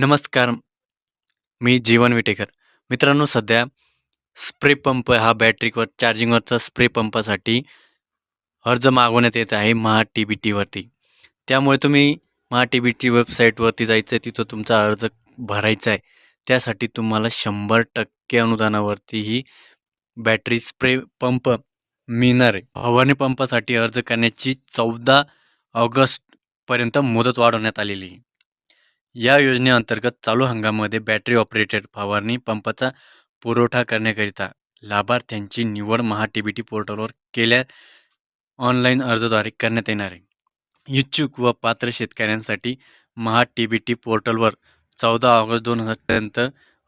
नमस्कार. मी जीवन विटेकर. मित्रांनो, सध्या स्प्रे पंप हा बॅटरीवर चार्जिंगवरचा स्प्रे पंपासाठी अर्ज मागवण्यात येत आहे महा टी-बी-टीवरती. त्यामुळे तुम्ही महा टी-बी-टी वेबसाईटवरती जायचं आहे, तिथं तुमचा अर्ज भरायचा आहे. त्यासाठी तुम्हाला 100% अनुदानावरती ही बॅटरी स्प्रे पंप मिळणार आहे. फवारणी पंपासाठी अर्ज करण्याची 14 ऑगस्टपर्यंत मुदत वाढवण्यात आलेली आहे. या योजनेअंतर्गत चालू हंगामामध्ये बॅटरी ऑपरेटेड फवारणी पंपाचा पुरवठा करण्याकरिता लाभार्थ्यांची निवड महा टी-बी-टी पोर्टलवर केल्या ऑनलाईन अर्जाद्वारे करण्यात येणार आहे. इच्छुक व पात्र शेतकऱ्यांसाठी महा टी-बी-टी पोर्टलवर चौदा ऑगस्ट दोन हजारपर्यंत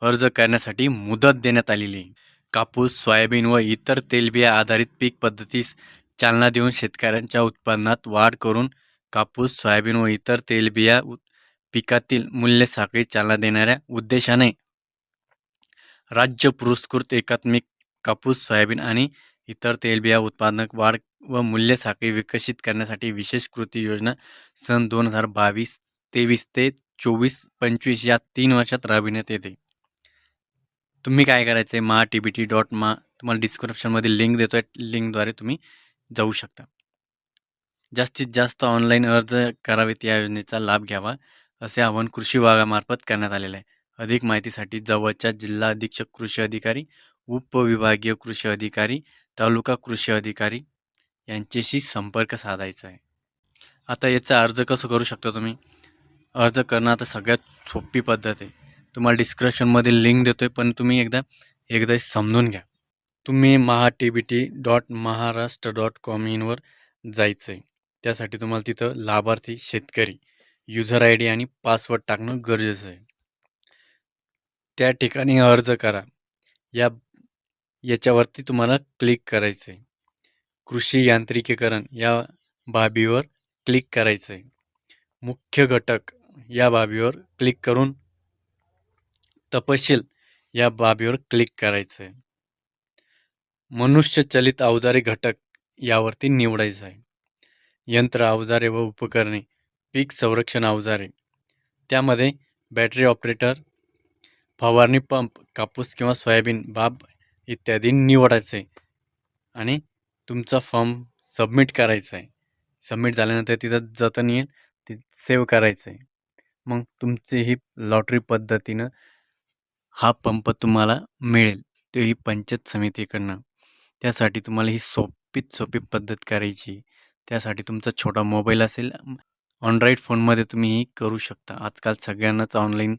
अर्ज करण्यासाठी मुदत देण्यात आलेली आहे. कापूस, सोयाबीन व इतर तेलबिया आधारित पीक पद्धतीस चालना देऊन शेतकऱ्यांच्या उत्पन्नात वाढ करून कापूस, सोयाबीन व इतर तेलबिया पिकातील मूल्य साखळी चालना देणाऱ्या उद्देशाने राज्य पुरस्कृत एकात्मिक कापूस, सोयाबीन आणि इतर तेलबिया उत्पादक वाढ व मूल्य साखळी विकसित करण्यासाठी विशेष कृती योजना सन दोन हजार बावीस तेवीस ते चोवीस पंचवीस या तीन वर्षात राबविण्यात येते. तुम्ही काय करायचं आहे महा टी-बी-टी डॉट मा तुम्हाला डिस्क्रिप्शनमध्ये लिंक देतो आहे लिंकद्वारे तुम्ही जाऊ शकता. जास्तीत जास्त ऑनलाईन अर्ज करावेत या योजनेचा लाभ घ्यावा असे आवाहन कृषी विभागामार्फत करण्यात आलेले आहे. अधिक माहितीसाठी जवळच्या जिल्हा अधीक्षक कृषी अधिकारी, उपविभागीय कृषी अधिकारी, तालुका कृषी अधिकारी यांच्याशी संपर्क साधायचा आहे. आता याचा अर्ज कसं करू शकता तुम्ही? अर्ज करणं आता सगळ्यात सोपी पद्धत आहे. तुम्हाला डिस्क्रिप्शनमध्ये लिंक देतो आहे, पण तुम्ही एकदा एकदा समजून घ्या. तुम्ही Maha DBT dot Maharashtra dot com इनवर जायचं आहे. त्यासाठी तुम्हाला तिथं लाभार्थी शेतकरी युजर आय डी आणि पासवर्ड टाकणं गरजेचं आहे. त्या ठिकाणी अर्ज करा. या याच्यावरती तुम्हाला क्लिक करायचं आहे. कृषी यांत्रिकीकरण या बाबीवर क्लिक करायचं आहे. मुख्य घटक या बाबीवर क्लिक करून तपशील या बाबीवर क्लिक करायचं आहे. मनुष्यचलित अवजारे घटक यावरती निवडायचं आहे. यंत्र, अवजारे व उपकरणे, पीक संरक्षण अवजारे त्यामध्ये बॅटरी ऑपरेटर, फवारणी पंप, कापूस किंवा सोयाबीन बाब इत्यादी निवडायचं आहे आणि तुमचा फॉर्म सबमिट करायचा आहे. सबमिट झाल्यानंतर तिथं जतन येईल ते सेव्ह करायचं आहे. मग तुमची ही लॉटरी पद्धतीनं हा पंप तुम्हाला मिळेल. तो ही पंचायत समितीकडनं. त्यासाठी तुम्हाला ही सोपीत सोपी पद्धत करायची. त्यासाठी तुमचा छोटा मोबाईल असेल, अँड्रॉईड फोनमध्ये तुम्ही ही करू शकता. आजकाल सगळ्यांनाच ऑनलाईन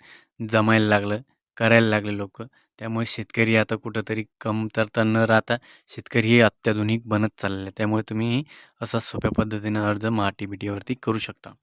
जमायला लागलं, करायला लागले लोक त्यामुळे शेतकरी आता कुठंतरी कमतरता न राहता शेतकरी हे अत्याधुनिक बनत चाललेले आहे. त्यामुळे तुम्ही असा सोप्या पद्धतीनं अर्ज महा टी-बी-टीवरती करू शकता.